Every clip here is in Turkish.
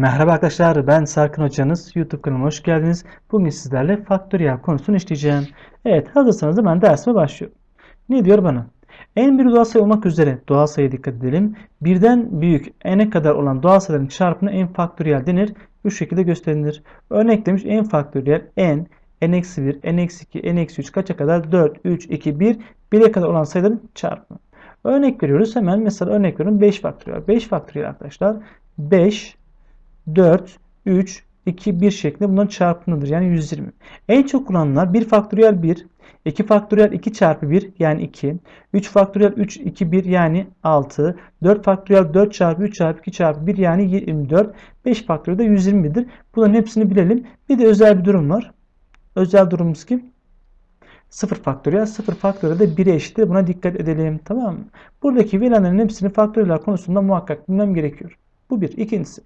Merhaba arkadaşlar ben Sarkın hocanız YouTube kanalıma hoş geldiniz. Bugün sizlerle faktöriyel konusunu işleyeceğim. Evet hazırsanız hemen dersime başlıyorum. Ne diyor bana? En bir doğal sayı olmak üzere doğal sayıya dikkat edelim. Birden büyük n'e kadar olan doğal sayıların çarpımına en faktöriyel denir. Bu şekilde gösterilir. Örnek demiş en faktöriyel n, n-1, n-2, n-3 kaça kadar? 4, 3, 2, 1, 1'e kadar olan sayıların çarpımı. Örnek veriyoruz. Hemen mesela örnek veriyorum 5 faktöriyel. 5 faktöriyel arkadaşlar. 5 4, 3, 2, 1 şeklinde bunların çarpımıdır. Yani 120. En çok kullanılanlar 1 faktöriyel 1, 2 faktöriyel 2 çarpı 1 yani 2, 3 faktöriyel 3, 2, 1 yani 6, 4 faktöriyel 4 çarpı 3 çarpı 2 çarpı 1 yani 24, 5 faktöriyel de 120'dir. Bunların hepsini bilelim. Bir de özel bir durum var. Özel durumumuz kim? 0 faktöriyel 0 faktöriyel de 1'e eşittir. Buna dikkat edelim. Tamam mı? Buradaki verilenlerin hepsini faktöriyel konusunda muhakkak bilmem gerekiyor. Bu bir. İkincisi.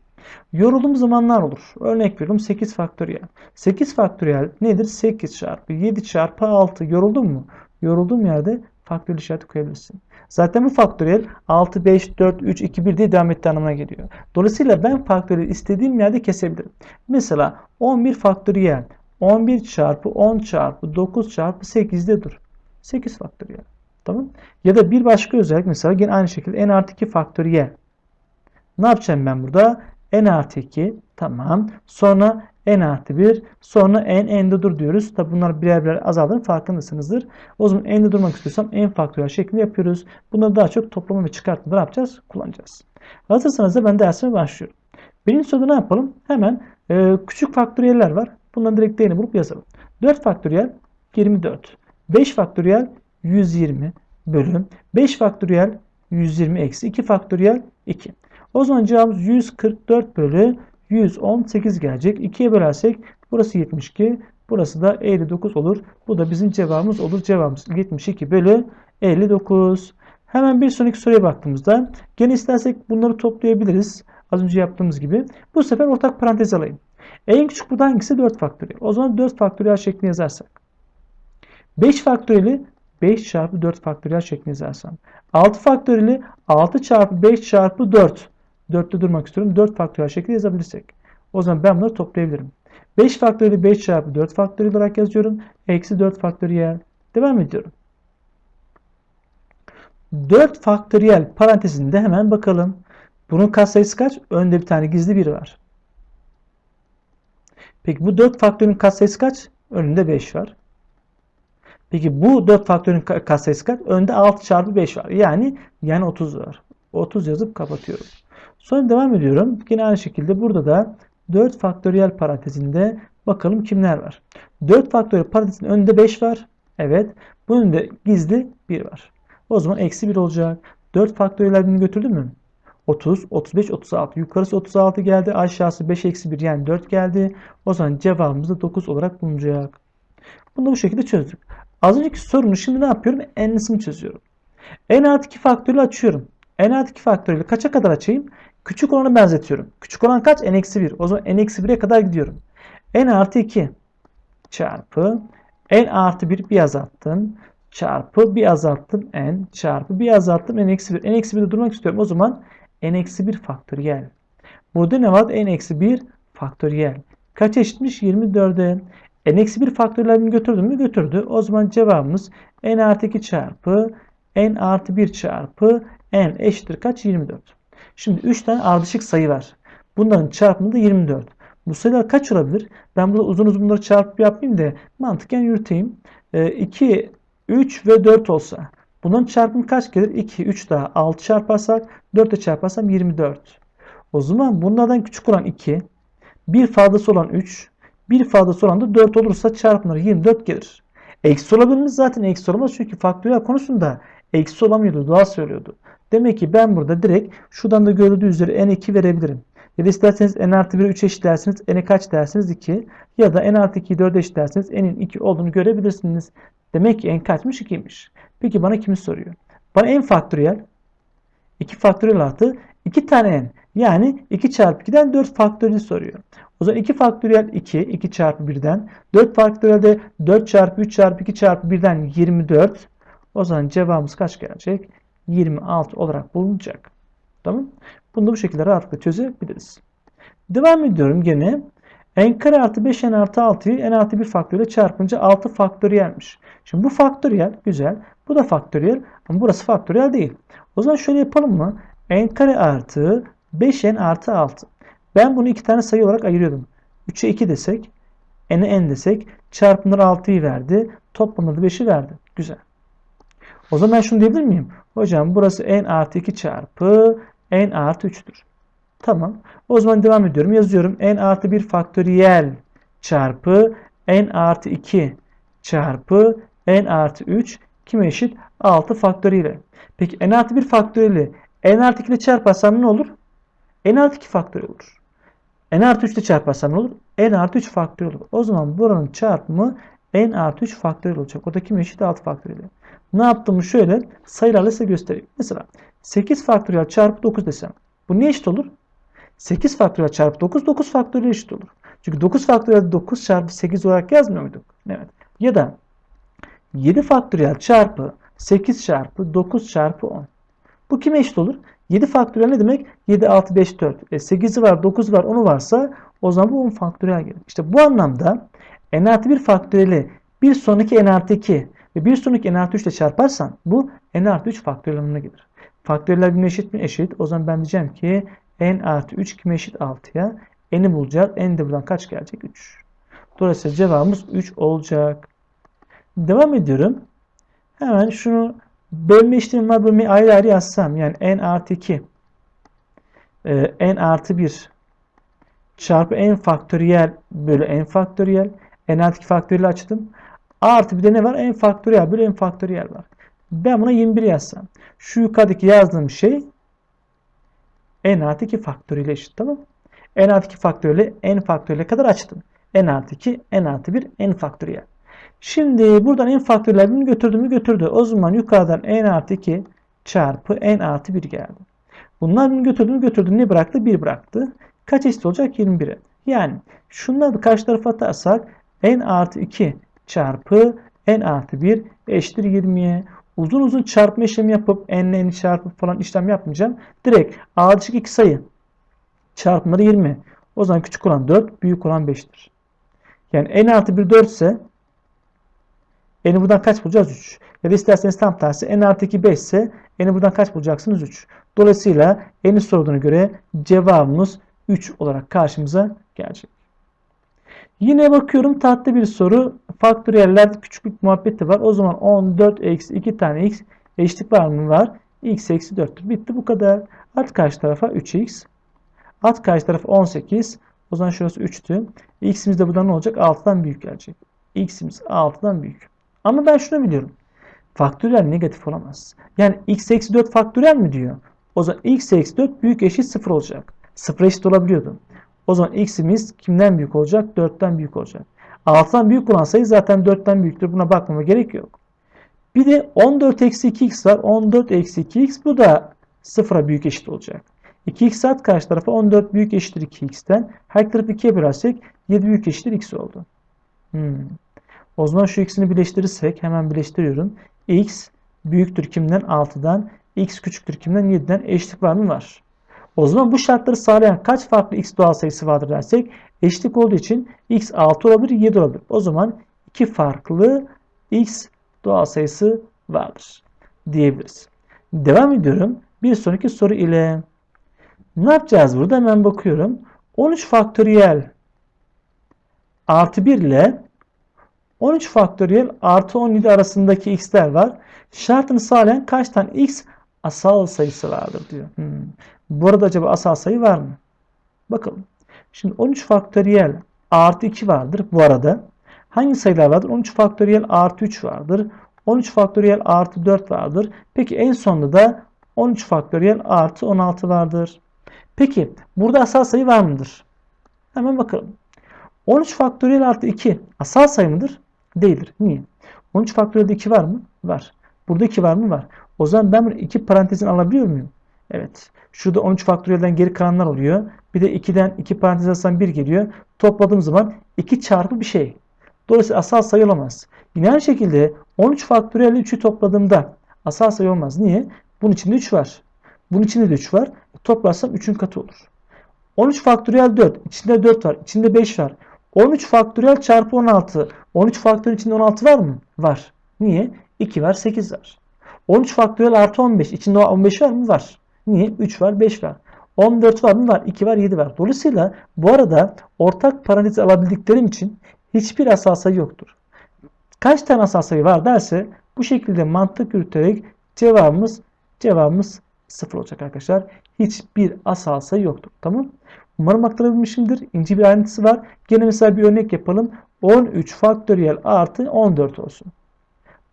Yorulduğum zamanlar olur. Örnek veriyorum 8 faktöriyel. 8 faktöriyel nedir? 8 çarpı 7 çarpı 6. Yoruldun mu? Yorulduğum yerde faktöriyel işareti koyabilirsin. Zaten bu faktöriyel 6, 5, 4, 3, 2, 1 diye devam ettiği anlamına geliyor. Dolayısıyla ben faktöriyel istediğim yerde kesebilirim. Mesela 11 faktöriyel 11 çarpı 10 çarpı 9 çarpı 8'de dur. 8 faktöriyel. Tamam. Ya da bir başka özellik mesela yine aynı şekilde n artı 2 faktöriyel. Ne yapacağım ben burada? n artı 2 tamam. Sonra n artı 1 sonra n n'de dur diyoruz. Tabi bunlar birer birer azaldığının farkındasınızdır. O zaman n'de durmak istiyorsam n faktöriyel şeklinde yapıyoruz. Bunları daha çok toplama ve çıkartmada ne yapacağız? Kullanacağız. Hazırsanız da ben dersime başlıyorum. Birinci soruda ne yapalım? Hemen e, küçük faktöriyeller var. Bunların direkt değerini bulup yazalım. 4 faktöriyel 24. 5 faktöriyel 120 bölüm 5 faktöriyel 120 eksi 2 faktöriyel 2. O zaman cevabımız 144 bölü 118 gelecek. 2'ye bölersek burası 72. Burası da 59 olur. Bu da bizim cevabımız olur. Cevabımız 72 bölü 59. Hemen bir sonraki soruya baktığımızda gene istersek bunları toplayabiliriz. Az önce yaptığımız gibi. Bu sefer ortak parantez alayım. En küçük burada hangisi? 4 faktöriyel. O zaman 4 faktöriyel şeklinde yazarsak. 5 faktöriyeli 5 çarpı 4 faktöriyel şeklinde yazarsam. 6 faktöriyeli 6 çarpı 5 çarpı 4. 4'te durmak istiyorum. 4 faktöriyel şeklinde yazabilirsek. O zaman ben bunları toplayabilirim. 5 faktöriyeli 5 çarpı 4 faktöriyel olarak yazıyorum. Eksi 4 faktöriyel. Devam ediyorum. 4 faktöriyel parantezinde hemen bakalım. Bunun katsayısı kaç? Önde bir tane gizli 1 var. Peki bu 4 faktörün katsayısı kaç? Önünde 5 var. Peki bu 4 faktörün katsayısı kaç? Önde 6 çarpı 5 var. Yani yani 30 var. 30 yazıp kapatıyorum. Sonra devam ediyorum. Yine aynı şekilde burada da 4 faktöriyel parantezinde bakalım kimler var. 4 faktöriyel parantezin önünde 5 var. Evet. Bunun önünde gizli 1 var. O zaman eksi 1 olacak. 4 faktöriyel birini götürdü mü? 30, 35, 36. Yukarısı 36 geldi. Aşağısı 5 eksi 1 yani 4 geldi. O zaman cevabımız da 9 olarak bulunacak. Bunu da bu şekilde çözdük. Az önceki sorunu şimdi ne yapıyorum? N'lisini çözüyorum. N artı 2 faktöriyel açıyorum. N artı 2 faktöriyeli kaça kadar açayım? Küçük olanı benzetiyorum. Küçük olan kaç? N eksi 1. O zaman N eksi 1'e kadar gidiyorum. N artı 2 çarpı N artı 1 bir azalttım. Çarpı bir azalttım N çarpı bir azalttım N eksi 1. N eksi 1'de durmak istiyorum. O zaman N eksi 1 faktöriyel. Burada ne var? N eksi 1 faktöriyel. Kaç eşitmiş? 24'e. N eksi 1 faktöriyelini götürdüm mü? Götürdü. O zaman cevabımız N artı 2 çarpı N artı 1 çarpı N eşittir kaç? 24. Şimdi 3 tane ardışık sayı var. Bunların çarpımı da 24. Bu sayılar kaç olabilir? Ben burada uzun uzun bunları çarpıp yapmayayım da mantıken yürüteyim. 2, 3 ve 4 olsa bunların çarpımı kaç gelir? 2, 3 daha 6 çarparsak 4 ile çarparsam 24. O zaman bunlardan küçük olan 2, bir fazlası olan 3, bir fazlası olan da 4 olursa çarpımları 24 gelir. Eksi olabilir mi? Zaten eksi olamaz çünkü faktöriyel konusunda eksi olamıyordu. Doğal söylüyordu. Demek ki ben burada direkt şuradan da görüldüğü üzere n2 verebilirim. Ya da isterseniz n artı 1'e 3 eşit dersiniz. n'e kaç dersiniz? 2. Ya da n artı 2'yi 4 eşit dersiniz. n'in 2 olduğunu görebilirsiniz. Demek ki n kaçmış? 2'ymiş. Peki bana kimi soruyor? Bana n faktöriyel 2 faktöriyel artı 2 tane n. Yani 2 çarpı 2'den 4 faktöriyel soruyor. O zaman 2 faktöriyel 2, 2 çarpı 1'den. 4 faktöriyel de 4 çarpı 3 çarpı 2 çarpı 1'den 24. O zaman cevabımız kaç gelecek? 26 olarak bulunacak. Tamam. Bunu da bu şekilde rahatlıkla çözebiliriz. Devam ediyorum gene. n kare artı 5 n artı 6'yı n artı 1 faktörüyle çarpınca 6 faktöriyelmiş. Şimdi bu faktöriyel güzel. Bu da faktöriyel ama burası faktöriyel değil. O zaman şöyle yapalım mı? n kare artı 5n artı 6. Ben bunu iki tane sayı olarak ayırıyordum. 3'e 2 desek, n'e n desek çarpımları 6'yı verdi. Toplamları da 5'i verdi. Güzel. O zaman ben şunu diyebilir miyim? Hocam burası n artı 2 çarpı n artı 3'tür. Tamam. O zaman devam ediyorum. Yazıyorum. n artı 1 faktöriyel çarpı n artı 2 çarpı n artı 3 kime eşit? 6 faktöriyel. Peki n artı 1 faktöriyeli n artı 2 ile çarparsam ne olur? n artı 2 faktöriyel olur. n artı 3 ile çarparsam ne olur? n artı 3 faktöriyel olur. O zaman buranın çarpımı n artı 3 faktöriyel olacak. O da kime eşit? 6 faktöriyel. Ne yaptığımı şöyle sayılarla size göstereyim. Mesela 8 faktöriyel çarpı 9 desem. Bu ne eşit olur? 8 faktöriyel çarpı 9 9 faktöriyel eşit olur. Çünkü 9 faktöriyel 9 çarpı 8 olarak yazmıyor muyduk? Evet. Ya da 7 faktöriyel çarpı 8 çarpı 9 çarpı 10. Bu kime eşit olur? 7 faktöriyel ne demek? 7, 6, 5, 4. E 8'i var, 9 var, 10'u varsa o zaman bu 10 faktöriyel gelir. İşte bu anlamda n artı 1 faktöriyeli bir sonraki n artı 2 ve bir sonraki n artı 3 ile çarparsan bu n artı 3 faktöriyel anlamına gelir. Faktöriyeller birbirine eşit mi? Eşit. O zaman ben diyeceğim ki n artı 3 kime eşit 6'ya? n'i bulacağız. n de buradan kaç gelecek? 3. Dolayısıyla cevabımız 3 olacak. Devam ediyorum. Hemen şunu bölme işlemi var. Bölmeyi ayrı ayrı yazsam. Yani n artı 2 e, n artı 1 çarpı n faktöriyel bölü n faktöriyel. n artı 2 faktöriyel açtım. A artı bir de ne var? n faktöriyel bölü n faktöriyel var. Ben buna 21 yazsam. Şu yukarıdaki yazdığım şey n artı 2 faktöriyel eşit. Tamam n artı 2 faktöriyeli n faktöriyele kadar açtım. n artı 2, n artı 1, n faktöriyel. Şimdi buradan n faktöriyel birini götürdü mü götürdü. O zaman yukarıdan n artı 2 çarpı n artı 1 geldi. Bunlar birini götürdü mü götürdü. Ne bıraktı? 1 bıraktı. Kaç eşit olacak? 21'e. Yani şunları karşı tarafa atarsak n artı 2 çarpı n artı 1 eşittir 20'ye. Uzun uzun çarpma işlemi yapıp n ile n çarpıp falan işlem yapmayacağım. Direkt ardışık iki sayı çarpımları 20. O zaman küçük olan 4, büyük olan 5'tir. Yani n artı 1 4 ise n'i buradan kaç bulacağız? 3. Ya da isterseniz tam tersi n artı 2 5 ise n'i buradan kaç bulacaksınız? 3. Dolayısıyla n'i sorduğuna göre cevabımız 3 olarak karşımıza gelecek. Yine bakıyorum tatlı bir soru. Faktöriyeller küçüklük muhabbeti var. O zaman 14 eksi 2 tane x eşitlik var mı? Var. x eksi 4'tür. Bitti bu kadar. At karşı tarafa 3x. At karşı tarafa 18. O zaman şurası 3'tü. x'imiz de buradan ne olacak? 6'dan büyük gelecek. x'imiz 6'dan büyük. Ama ben şunu biliyorum. Faktöriyel negatif olamaz. Yani x eksi 4 faktöriyel mi diyor? O zaman x eksi 4 büyük eşit 0 olacak. 0 eşit olabiliyordu. O zaman x'imiz kimden büyük olacak? 4'ten büyük olacak. 6'dan büyük olan sayı zaten 4'ten büyüktür. Buna bakmama gerek yok. Bir de 14 eksi 2x var. 14 eksi 2x bu da 0'a büyük eşit olacak. 2x at karşı tarafa 14 büyük eşittir 2x'ten. Her tarafı 2'ye bölersek 7 büyük eşittir x oldu. Hmm. O zaman şu ikisini birleştirirsek hemen birleştiriyorum. x büyüktür kimden? 6'dan. x küçüktür kimden? 7'den. Eşitlik var mı? Var. O zaman bu şartları sağlayan kaç farklı x doğal sayısı vardır dersek eşitlik olduğu için x 6 olabilir 7 olabilir. O zaman iki farklı x doğal sayısı vardır diyebiliriz. Devam ediyorum. Bir sonraki soru ile ne yapacağız burada? Hemen bakıyorum. 13 faktöriyel artı 1 ile 13 faktöriyel artı 17 arasındaki x'ler var. Şartını sağlayan kaç tane x asal sayısı vardır diyor. Hmm. Bu arada acaba asal sayı var mı? Bakalım. Şimdi 13 faktöriyel artı 2 vardır bu arada. Hangi sayılar vardır? 13 faktöriyel artı 3 vardır. 13 faktöriyel artı 4 vardır. Peki en sonunda da 13 faktöriyel artı 16 vardır. Peki burada asal sayı var mıdır? Hemen bakalım. 13 faktöriyel artı 2 asal sayı mıdır? Değildir. Niye? 13 faktöriyelde 2 var mı? Var. Burada 2 var mı? Var. O zaman ben 2 parantezin alabiliyor muyum? Evet. Şurada 13 faktöriyelden geri kalanlar oluyor. Bir de 2'den 2 parantez arasından 1 geliyor. Topladığım zaman 2 çarpı bir şey. Dolayısıyla asal sayı olamaz. Yine aynı şekilde 13 faktöriyel 3'ü topladığımda asal sayı olmaz. Niye? Bunun içinde 3 var. Bunun içinde de 3 var. Toplarsam 3'ün katı olur. 13 faktöriyel 4. İçinde 4 var. İçinde 5 var. 13 faktöriyel çarpı 16. 13 faktöriyel içinde 16 var mı? Var. Niye? 2 var 8 var. 13 faktöriyel artı 15. İçinde 15 var mı? Var. Niye? 3 var 5 var. 14 var mı? Var. 2 var 7 var. Dolayısıyla bu arada ortak parantez alabildiklerim için hiçbir asal sayı yoktur. Kaç tane asal sayı var derse bu şekilde mantık yürüterek cevabımız cevabımız 0 olacak arkadaşlar. Hiçbir asal sayı yoktur. Tamam. Umarım aktarabilmişimdir. İnce bir ayrıntısı var. Gene mesela bir örnek yapalım. 13 faktöriyel artı 14 olsun.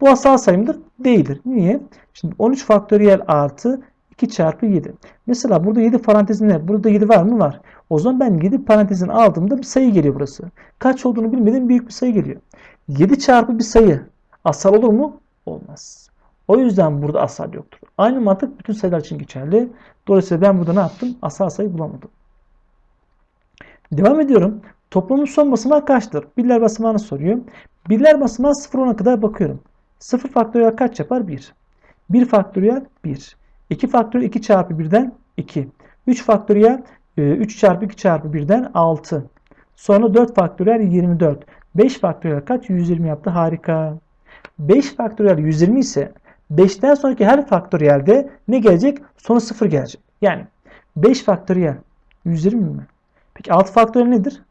Bu asal sayımdır. Değildir. Niye? Şimdi 13 faktöriyel artı 2 çarpı 7. Mesela burada 7 parantezin ne? Burada 7 var mı? Var. O zaman ben 7 parantezin aldığımda bir sayı geliyor burası. Kaç olduğunu bilmediğim büyük bir sayı geliyor. 7 çarpı bir sayı asal olur mu? Olmaz. O yüzden burada asal yoktur. Aynı mantık bütün sayılar için geçerli. Dolayısıyla ben burada ne yaptım? Asal sayı bulamadım. Devam ediyorum. Toplamın son basamağı kaçtır? Birler basamağını soruyor. Birler basamağı 0-10'a kadar bakıyorum. 0 faktöriyel kaç yapar? 1. 1 faktöriyel 1. 2 faktöriyel 2 çarpı 1'den 2. 3 faktöriyel 3 çarpı 2 çarpı 1'den 6. Sonra 4 faktöriyel 24. 5 faktöriyel kaç? 120 yaptı. Harika. 5 faktöriyel 120 ise 5'ten sonraki her faktöriyelde ne gelecek? Sonu 0 gelecek. Yani 5 faktöriyel 120 mi? Peki 6 faktöriyel nedir?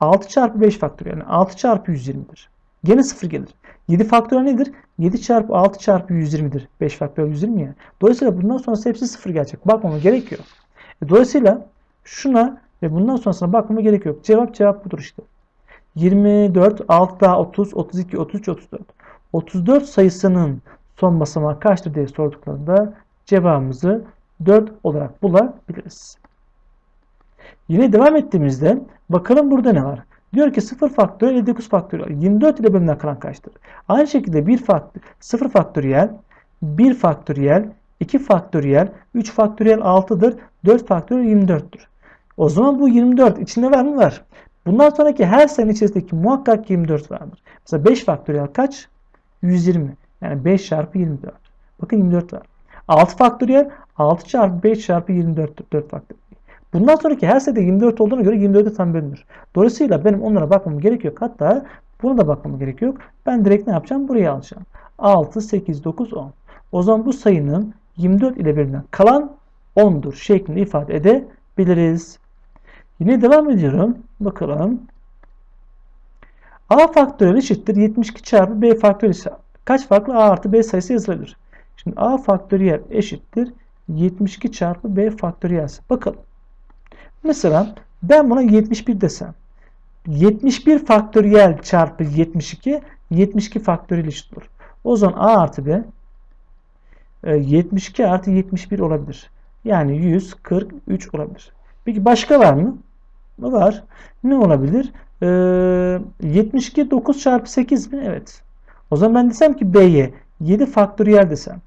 6 çarpı 5 faktöriyel. Yani 6 çarpı 120'dir. Gene 0 gelir. 7 faktöriyel nedir? 7 çarpı 6 çarpı 120'dir. 5 faktöriyel 120 ya. Dolayısıyla bundan sonrası hepsi 0 gelecek. Bakmama gerekiyor. E, dolayısıyla şuna ve bundan sonrasına bakmama gerek yok. Cevap cevap budur işte. 24, 6 daha 30, 32, 33, 34. 34 sayısının son basamağı kaçtır diye sorduklarında cevabımızı 4 olarak bulabiliriz. Yine devam ettiğimizde bakalım burada ne var? Diyor ki 0 faktöriyel 59 faktöriyel 24 ile bölümden kalan kaçtır? Aynı şekilde 1 faktör, 0 faktöriyel 1 faktöriyel 2 faktöriyel 3 faktöriyel 6'dır. 4 faktöriyel 24'tür. O zaman bu 24 içinde var mı? Var. Bundan sonraki her sayının içerisindeki muhakkak 24 vardır. Mesela 5 faktöriyel kaç? 120. Yani 5 çarpı 24. Bakın 24 var. 6 faktöriyel 6 çarpı 5 çarpı 24 4 faktöriyel. Bundan sonraki her sayıda 24 olduğuna göre 24'e tam bölünür. Dolayısıyla benim onlara bakmam gerek yok. Hatta buna da bakmam gerek yok. Ben direkt ne yapacağım? Buraya alacağım. 6, 8, 9, 10. O zaman bu sayının 24 ile bölünen kalan 10'dur şeklinde ifade edebiliriz. Yine devam ediyorum. Bakalım. A faktöriyel eşittir 72 çarpı B faktöriyel kaç farklı A artı B sayısı yazılabilir? Şimdi A faktöriyel eşittir 72 çarpı B faktöriyel. Bakalım. Mesela ben buna 71 desem. 71 faktöriyel çarpı 72 72 faktöriyel eşit olur. O zaman A artı B 72 artı 71 olabilir. Yani 143 olabilir. Peki başka var mı? Var. Ne olabilir? Ee, 72 9 çarpı 8 mi? Evet. O zaman ben desem ki B'ye 7 faktöriyel desem.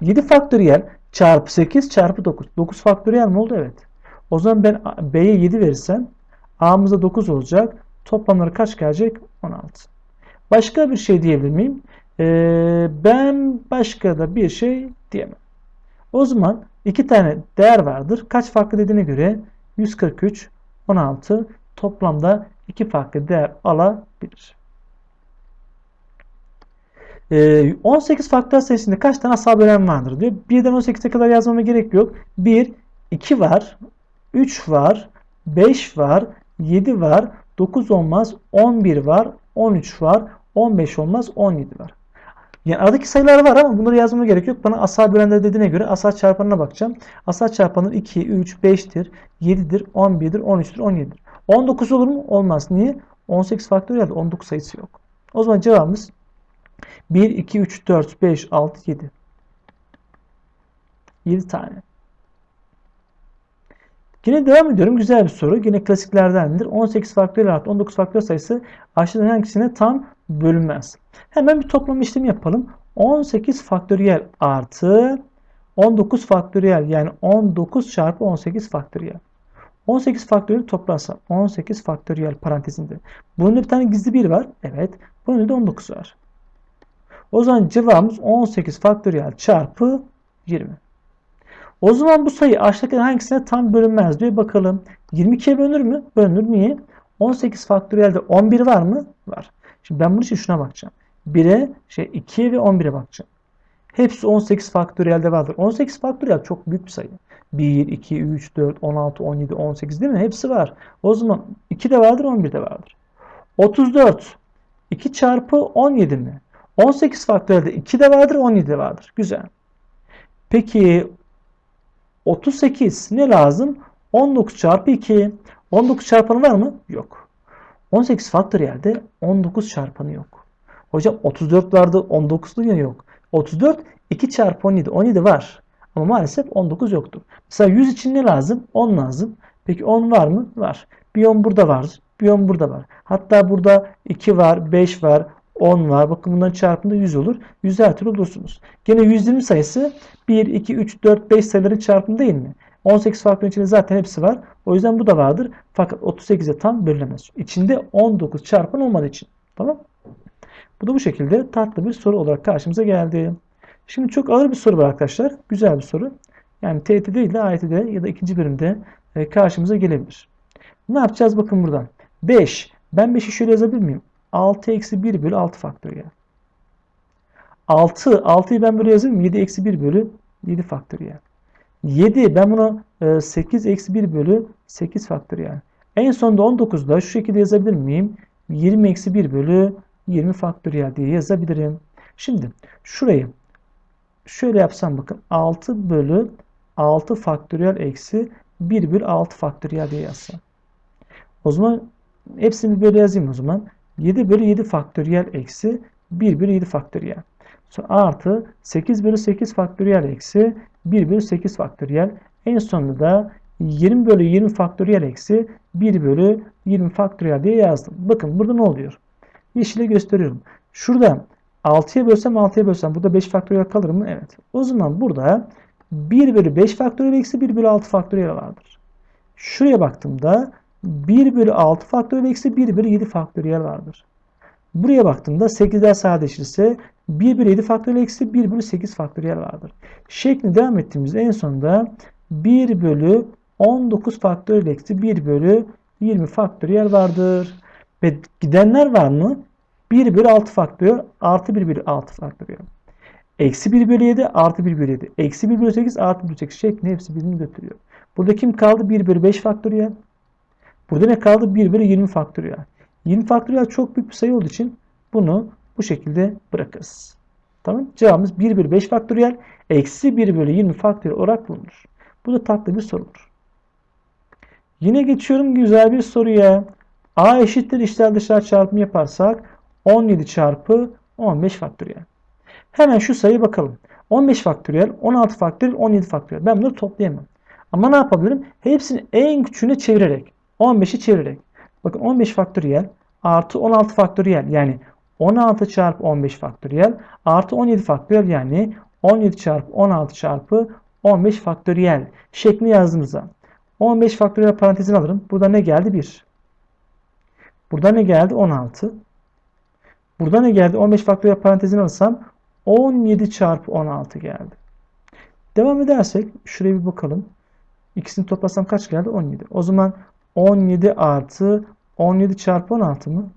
7 faktöriyel çarpı 8 çarpı 9. 9 faktöriyel mi oldu? Evet. O zaman ben B'ye 7 verirsem A'mızda 9 olacak. Toplamları kaç gelecek? 16. Başka bir şey diyebilir miyim? Ee, ben başka da bir şey diyemem. O zaman iki tane değer vardır. Kaç farklı dediğine göre 143, 16 toplamda iki farklı değer alabilir. Ee, 18 faktör sayısında kaç tane asal bölen vardır diyor. 1'den 18'e kadar yazmama gerek yok. 1, 2 var, 3 var, 5 var, 7 var, 9 olmaz, 11 var, 13 var, 15 olmaz, 17 var. Yani aradaki sayılar var ama bunları yazmama gerek yok. Bana asal bölenler dediğine göre asal çarpanına bakacağım. Asal çarpanları 2, 3, 5'tir, 7'dir, 11'dir, 13'tür, 17'dir. 19 olur mu? Olmaz. Niye? 18 faktöriyel 19 sayısı yok. O zaman cevabımız 1, 2, 3, 4, 5, 6, 7. 7 tane. Yine devam ediyorum. Güzel bir soru. Yine klasiklerdendir. 18 faktöriyel artı 19 faktöriyel sayısı aşağıdan hangisine tam bölünmez? Hemen bir toplam işlemi yapalım. 18 faktöriyel artı 19 faktöriyel yani 19 çarpı 18 faktöriyel. 18 faktöriyel toplarsam 18 faktöriyel parantezinde. Bunun bir tane gizli bir var. Evet. Bunun da 19 var. O zaman cevabımız 18 faktöriyel çarpı 20. O zaman bu sayı aşağıdaki hangisine tam bölünmez diyor. Bakalım. 22'ye bölünür mü? Bölünür. Niye? 18 faktöriyelde 11 var mı? Var. Şimdi ben bunun için şuna bakacağım. 1'e, şey 2'ye ve 11'e bakacağım. Hepsi 18 faktöriyelde vardır. 18 faktöriyel çok büyük bir sayı. 1, 2, 3, 4, 16, 17, 18 değil mi? Hepsi var. O zaman 2 de vardır, 11 de vardır. 34. 2 çarpı 17 mi? 18 faktöriyelde 2 de vardır, 17 de vardır. Güzel. Peki 38 ne lazım? 19 çarpı 2. 19 çarpanı var mı? Yok. 18 faktöriyelde 19 çarpanı yok. Hocam 34 vardı 19'lu yine yok. 34 2 çarpı 17. 17 var. Ama maalesef 19 yoktur. Mesela 100 için ne lazım? 10 lazım. Peki 10 var mı? Var. Bir 10 burada var. Bir 10 burada var. Hatta burada 2 var, 5 var, 10 var. Bakın bunların çarpımında 100 olur. 100 her türlü bulursunuz. Gene 120 sayısı 1, 2, 3, 4, 5 sayıların çarpımı değil mi? 18 farklı içinde zaten hepsi var. O yüzden bu da vardır. Fakat 38'e tam bölünemez. İçinde 19 çarpan olmadığı için. Tamam Bu da bu şekilde tatlı bir soru olarak karşımıza geldi. Şimdi çok ağır bir soru var arkadaşlar. Güzel bir soru. Yani TET değil de AYT'de ya da ikinci bölümde e, karşımıza gelebilir. Ne yapacağız bakın buradan. 5. Ben 5'i şöyle yazabilir miyim? 6 eksi 1 bölü 6 faktöriyel. 6. 6'yı ben böyle yazayım. 7 eksi 1 bölü 7 faktöriyel. 7. Ben bunu 8 eksi 1 bölü 8 faktöriyel. En sonunda 19'da şu şekilde yazabilir miyim? 20 eksi 1 bölü 20 faktöriyel diye yazabilirim. Şimdi şurayı şöyle yapsam bakın 6 bölü 6 faktöriyel eksi 1 bölü 6 faktöriyel diye yazsam. O zaman hepsini böyle yazayım o zaman. 7 bölü 7 faktöriyel eksi 1 bölü 7 faktöriyel. Artı 8 bölü 8 faktöriyel eksi 1 bölü 8 faktöriyel. En sonunda da 20 bölü 20 faktöriyel eksi 1 bölü 20 faktöriyel diye yazdım. Bakın burada ne oluyor? Yeşile gösteriyorum. Şurada 6'ya bölsem 6'ya bölsem burada 5 faktöriyel kalır mı? Evet. O zaman burada 1 bölü 5 faktöriyel eksi 1 bölü 6 faktöriyel vardır. Şuraya baktığımda 1 bölü 6 faktöriyel eksi 1 bölü 7 faktöriyel vardır. Buraya baktığımda 8'ler sadeleşirse 1 bölü 7 faktöriyel eksi 1 bölü 8 faktöriyel vardır. Şeklinde devam ettiğimizde en sonunda 1 bölü 19 faktöriyel eksi 1 bölü 20 faktöriyel vardır. Ve gidenler var mı? 1 bölü 6 faktöriyel artı 1 bölü 6 faktöriyel. Eksi 1 bölü 7 artı 1 bölü 7. Eksi 1 bölü 8 artı 1 bölü 8 şeklinde hepsi birbirini götürüyor. Burada kim kaldı? 1 bölü 5 faktöriyel. Burada ne kaldı? 1 bölü 20 faktöriyel. 20 faktöriyel çok büyük bir sayı olduğu için bunu bu şekilde bırakırız. Tamam. Cevabımız 1 bölü 5 faktöriyel eksi 1 bölü 20 faktöriyel olarak bulunur. Bu da tatlı bir sorudur. Yine geçiyorum güzel bir soruya. A eşittir içler dışlar çarpımı yaparsak 17 çarpı 15 faktöriyel. Hemen şu sayı bakalım. 15 faktöriyel, 16 faktöriyel, 17 faktöriyel. Ben bunları toplayamam. Ama ne yapabilirim? Hepsini en küçüğüne çevirerek. 15'i çevirerek. Bakın 15 faktöriyel artı 16 faktöriyel yani 16 çarpı 15 faktöriyel artı 17 faktöriyel yani 17 çarpı 16 çarpı 15 faktöriyel şeklini yazdığımızda 15 faktöriyel parantezini alırım. Burada ne geldi? 1. Burada ne geldi? 16. Burada ne geldi? 15 faktöriyel parantezini alırsam 17 çarpı 16 geldi. Devam edersek şuraya bir bakalım. İkisini toplasam kaç geldi? 17. O zaman 17 artı 17 çarpı 16 mı?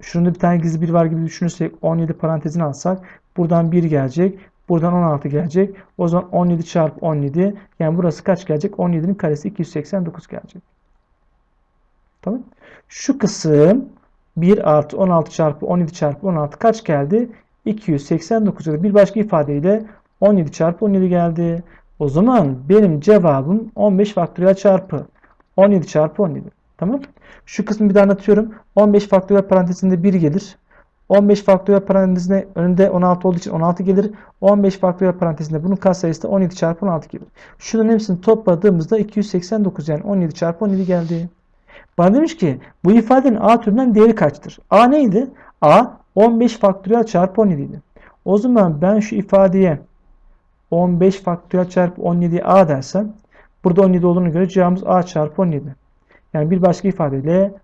Şurada bir tane gizli bir var gibi düşünürsek 17 parantezini alsak buradan 1 gelecek. Buradan 16 gelecek. O zaman 17 çarpı 17 yani burası kaç gelecek? 17'nin karesi 289 gelecek. Tamam. Şu kısım 1 artı 16 çarpı 17 çarpı 16 kaç geldi? 289 ya bir başka ifadeyle 17 çarpı 17 geldi. O zaman benim cevabım 15 faktöriyel çarpı 17 çarpı 17. Tamam. Şu kısmı bir daha anlatıyorum. 15 faktöriyel parantezinde 1 gelir. 15 faktöriyel parantezinde önünde 16 olduğu için 16 gelir. 15 faktöriyel parantezinde bunun katsayısı da 17 çarpı 16 gelir. Şunun hepsini topladığımızda 289 yani 17 çarpı 17 geldi. Bana demiş ki bu ifadenin A türünden değeri kaçtır? A neydi? A 15 faktöriyel çarpı 17 idi. O zaman ben şu ifadeye 15 faktöriyel çarpı 17'ye A dersem burada 17 olduğunu göre cevabımız A çarpı 17. Yani bir başka ifadeyle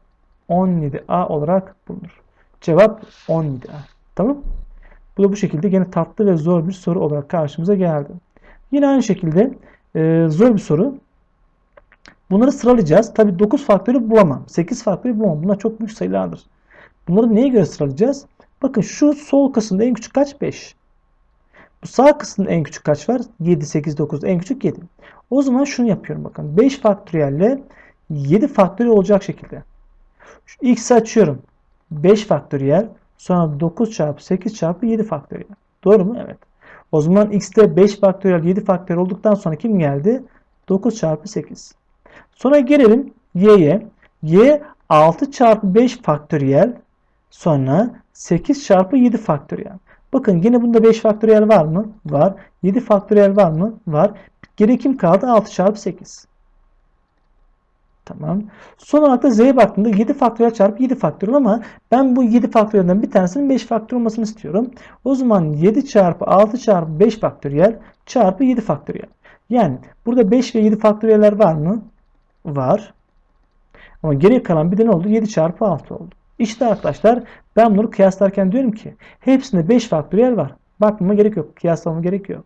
17A olarak bulunur. Cevap 17A. Tamam. Bu da bu şekilde gene tatlı ve zor bir soru olarak karşımıza geldi. Yine aynı şekilde e, zor bir soru. Bunları sıralayacağız. Tabii 9 faktörü bulamam. 8 faktörü bulamam. Bunlar çok büyük sayılardır. Bunları neye göre sıralayacağız? Bakın şu sol kısımda en küçük kaç? 5. Bu sağ kısımda en küçük kaç var? 7, 8, 9. En küçük 7. O zaman şunu yapıyorum bakın. 5 faktöriyelle 7 faktöriyel olacak şekilde. Şu x'i açıyorum. 5 faktöriyel sonra 9 çarpı 8 çarpı 7 faktöriyel. Doğru mu? Evet. O zaman x'te 5 faktöriyel 7 faktöriyel olduktan sonra kim geldi? 9 çarpı 8. Sonra gelelim y'ye. y 6 çarpı 5 faktöriyel sonra 8 çarpı 7 faktöriyel. Bakın yine bunda 5 faktöriyel var mı? Var. 7 faktöriyel var mı? Var. Geri kim kaldı? 6 çarpı 8. Tamam. Son olarak da z'ye baktığımda 7 faktöriyel çarpı 7 faktöriyel ama ben bu 7 faktöriyelden bir tanesinin 5 faktöriyel olmasını istiyorum. O zaman 7 çarpı 6 çarpı 5 faktöriyel çarpı 7 faktöriyel. Yani burada 5 ve 7 faktöriyeller var mı? Var. Ama geriye kalan bir de ne oldu? 7 çarpı 6 oldu. İşte arkadaşlar ben bunları kıyaslarken diyorum ki hepsinde 5 faktöriyel var. Bakmama gerek yok. Kıyaslamama gerek yok.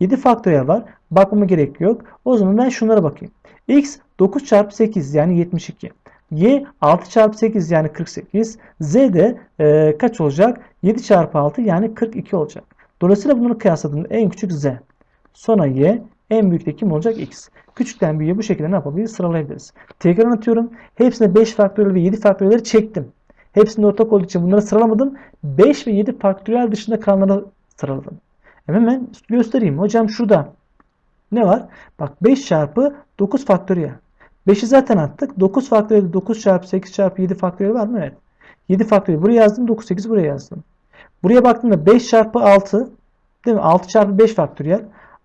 7 faktöriyel var. Bakmama gerek yok. O zaman ben şunlara bakayım. X 9 çarpı 8 yani 72. Y 6 çarpı 8 yani 48. Z de e, kaç olacak? 7 çarpı 6 yani 42 olacak. Dolayısıyla bunları kıyasladığımda en küçük Z. Sonra Y. En büyük kim olacak? X. Küçükten büyüğe bu şekilde ne yapabiliriz? Sıralayabiliriz. Tekrar anlatıyorum. Hepsine 5 faktöriyel ve 7 faktöriyelleri çektim. Hepsinde ortak olduğu için bunları sıralamadım. 5 ve 7 faktöriyel dışında kalanları sıraladım. Hemen göstereyim. Hocam şurada ne var? Bak 5 çarpı 9 faktöriyel. 5'i zaten attık. 9 faktöriyel 9 çarpı 8 çarpı 7 faktöriyel var mı? Evet. 7 faktöriyel buraya yazdım. 9 8 buraya yazdım. Buraya baktığımda 5 çarpı 6 değil mi? 6 çarpı 5 faktöriyel.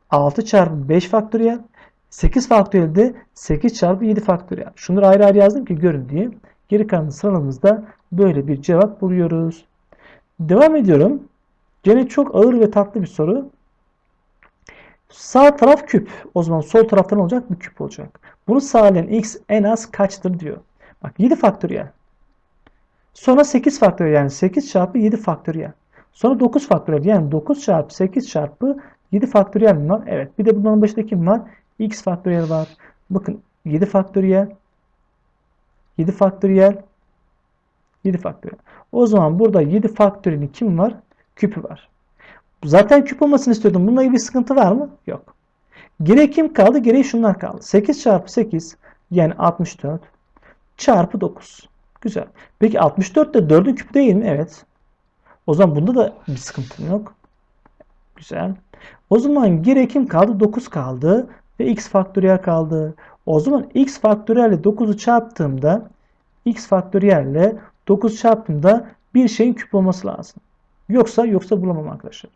6 çarpı 5 faktöriyel. 8 faktöriyel de 8 çarpı 7 faktöriyel. Şunları ayrı ayrı yazdım ki görün diye. Geri kalan sıralamızda böyle bir cevap buluyoruz. Devam ediyorum. Gene çok ağır ve tatlı bir soru. Sağ taraf küp. O zaman sol taraftan olacak bir küp olacak. Bunu sağlayan x en az kaçtır diyor. Bak 7 faktöriyel. Sonra 8 faktöriyel yani 8 çarpı 7 faktöriyel. Sonra 9 faktöriyel yani 9 çarpı 8 çarpı 7 faktöriyel mi var? Evet. Bir de bunların başında kim var? x faktöriyel var. Bakın 7 faktöriyel 7 faktöriyel 7 faktöriyel. O zaman burada 7 faktöriyelin kim var? Küpü var. Zaten küp olmasını istiyordum. Bununla ilgili bir sıkıntı var mı? Yok. Geriye kim kaldı? Geriye şunlar kaldı. 8 çarpı 8 yani 64 çarpı 9. Güzel. Peki 64 de 4'ün küpü değil mi? Evet. O zaman bunda da bir sıkıntım yok. Güzel. O zaman geriye kim kaldı? 9 kaldı ve x faktöriyel kaldı. O zaman x faktöriyel ile 9'u çarptığımda x faktöriyel ile 9 çarptığımda bir şeyin küp olması lazım. Yoksa yoksa bulamam arkadaşlar.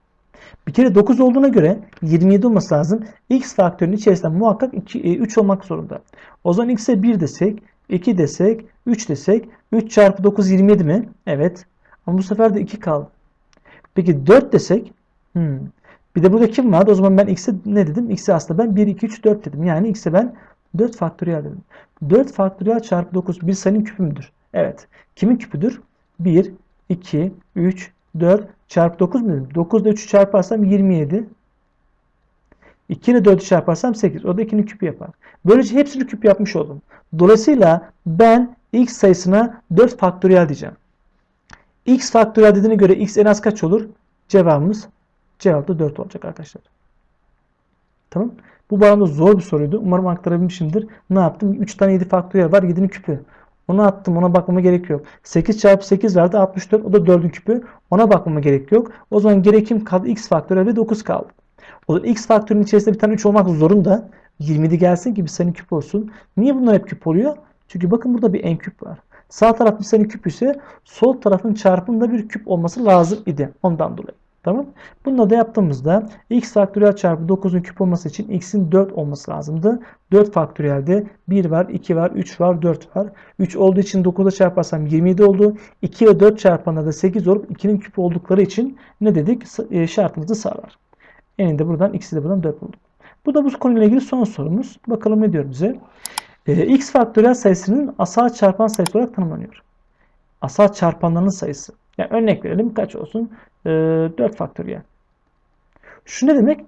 Bir kere 9 olduğuna göre 27 olması lazım. X faktörünün içerisinde muhakkak 2, 3 olmak zorunda. O zaman x'e 1 desek, 2 desek, 3 desek 3 çarpı 9 27 mi? Evet. Ama bu sefer de 2 kaldı. Peki 4 desek hmm. bir de burada kim vardı? O zaman ben x'e ne dedim? X'e aslında ben 1, 2, 3, 4 dedim. Yani x'e ben 4 faktöriyel dedim. 4 faktöriyel çarpı 9 bir sayının küpü müdür? Evet. Kimin küpüdür? 1, 2, 3, 4 çarpı 9 mu dedim? 9 ile 3'ü çarparsam 27. 2 ile 4'ü çarparsam 8. O da 2'nin küpü yapar. Böylece hepsini küp yapmış oldum. Dolayısıyla ben x sayısına 4 faktöriyel diyeceğim. x faktöriyel dediğine göre x en az kaç olur? Cevabımız cevap da 4 olacak arkadaşlar. Tamam. Bu bağlamda zor bir soruydu. Umarım aktarabilmişimdir. Ne yaptım? 3 tane 7 faktöriyel var. 7'nin küpü. Onu attım. Ona bakmama gerek yok. 8 çarpı 8 verdi. 64. O da 4'ün küpü. Ona bakmama gerek yok. O zaman gerekim kaldı. X faktöriyel ve 9 kaldı. O zaman X faktörünün içerisinde bir tane 3 olmak zorunda. 27 gelsin ki bir sayının küp olsun. Niye bunlar hep küp oluyor? Çünkü bakın burada bir en küp var. Sağ taraf bir sayının küpü ise sol tarafın çarpımında bir küp olması lazım idi. Ondan dolayı. Tamam. Bunu da yaptığımızda x faktöriyel çarpı 9'un küp olması için x'in 4 olması lazımdı. 4 faktöriyelde 1 var, 2 var, 3 var, 4 var. 3 olduğu için 9'a çarparsam 27 oldu. 2 ve 4 çarpanlarda da 8 olup 2'nin küp oldukları için ne dedik? E, şartımızı sağlar. Eninde buradan x'i de buradan 4 bulduk. Bu da bu konuyla ilgili son sorumuz. Bakalım ne diyor bize? E, x faktöriyel sayısının asal çarpan sayısı olarak tanımlanıyor. Asal çarpanlarının sayısı. Yani örnek verelim kaç olsun? E, 4 faktöriyel. Şu ne demek?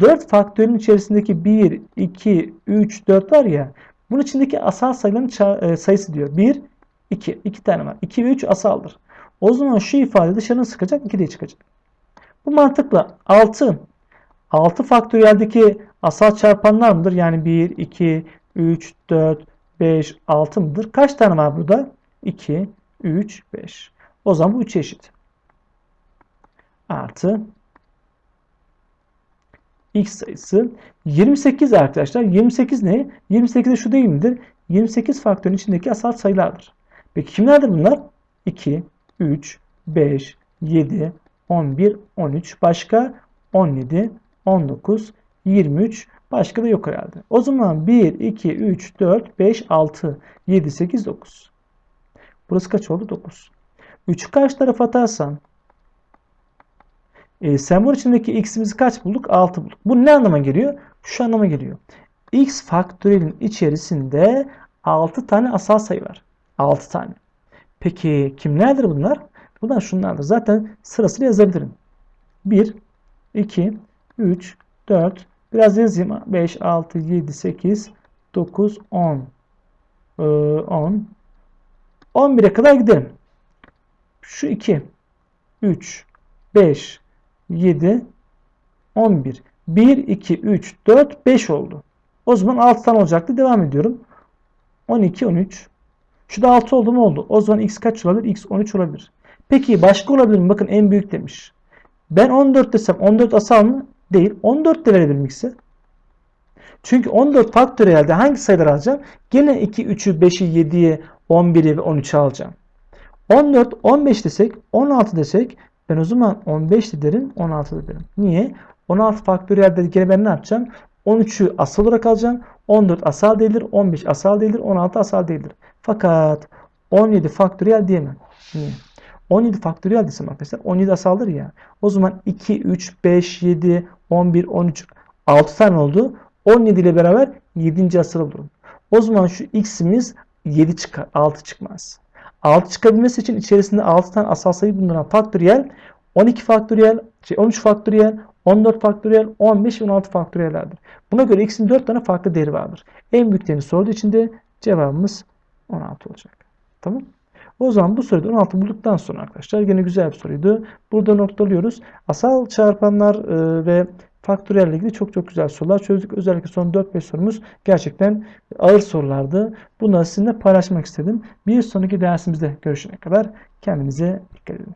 4 faktörün içerisindeki 1, 2, 3, 4 var ya bunun içindeki asal sayıların e, sayısı diyor. 1, 2. 2 tane var. 2 ve 3 asaldır. O zaman şu ifade dışarı sıkacak 2 diye çıkacak. Bu mantıkla 6. 6 faktöriyeldeki asal çarpanlar mıdır? Yani 1, 2, 3, 4, 5, 6 mıdır? Kaç tane var burada? 2, 3, 5. O zaman bu 3'e eşit. Artı x sayısı 28 arkadaşlar. 28 ne? 28 de şu değil midir? 28 faktörün içindeki asal sayılardır. Peki kimlerdir bunlar? 2, 3, 5, 7, 11, 13, başka 17, 19, 23, başka da yok herhalde. O zaman 1, 2, 3, 4, 5, 6, 7, 8, 9. Burası kaç oldu? 9. 3'ü karşı tarafa atarsan e, sembol içindeki x'imizi kaç bulduk? 6 bulduk. Bu ne anlama geliyor? Şu anlama geliyor. x faktöriyelin içerisinde 6 tane asal sayı var. 6 tane. Peki kimlerdir bunlar? Bunlar şunlardır. Zaten sırasıyla yazabilirim. 1, 2, 3, 4, biraz yazayım. 5, 6, 7, 8, 9, 10, ee, 10, 11'e kadar gidelim. Şu 2, 3, 5, 7, 11. 1, 2, 3, 4, 5 oldu. O zaman 6 tane olacaktı. Devam ediyorum. 12, 13. Şu da 6 oldu mu oldu. O zaman x kaç olabilir? x 13 olabilir. Peki başka olabilir mi? Bakın en büyük demiş. Ben 14 desem 14 asal mı? Değil. 14 de verebilirim x'e. Çünkü 14 faktöriyelde hangi sayıları alacağım? Gene 2, 3'ü, 5'i, 7'yi, 11'i ve 13'ü alacağım. 14, 15 desek, 16 desek ben o zaman 15 de derim, 16 da derim. Niye? 16 faktöriyelde gene ben ne yapacağım? 13'ü asal olarak alacağım. 14 asal değildir, 15 asal değildir, 16 asal değildir. Fakat 17 faktöriyel diyemem. Niye? 17 faktöriyel desem arkadaşlar 17 asaldır ya. O zaman 2, 3, 5, 7, 11, 13, 6 tane oldu. 17 ile beraber 7. asırı bulurum. O zaman şu x'imiz 7 çıkar. 6 çıkmaz. 6 çıkabilmesi için içerisinde 6 tane asal sayı bulunduran faktöriyel 12 faktöriyel, şey 13 faktöriyel, 14 faktöriyel, 15 ve 16 faktöriyellerdir. Buna göre x'in 4 tane farklı değeri vardır. En büyüklerini sorduğu için de cevabımız 16 olacak. Tamam. O zaman bu soruda 16 bulduktan sonra arkadaşlar yine güzel bir soruydu. Burada noktalıyoruz. Asal çarpanlar e, ve faktöriyel ile ilgili çok çok güzel sorular çözdük. Özellikle son 4-5 sorumuz gerçekten ağır sorulardı. Bunları sizinle paylaşmak istedim. Bir sonraki dersimizde görüşene kadar kendinize dikkat edin.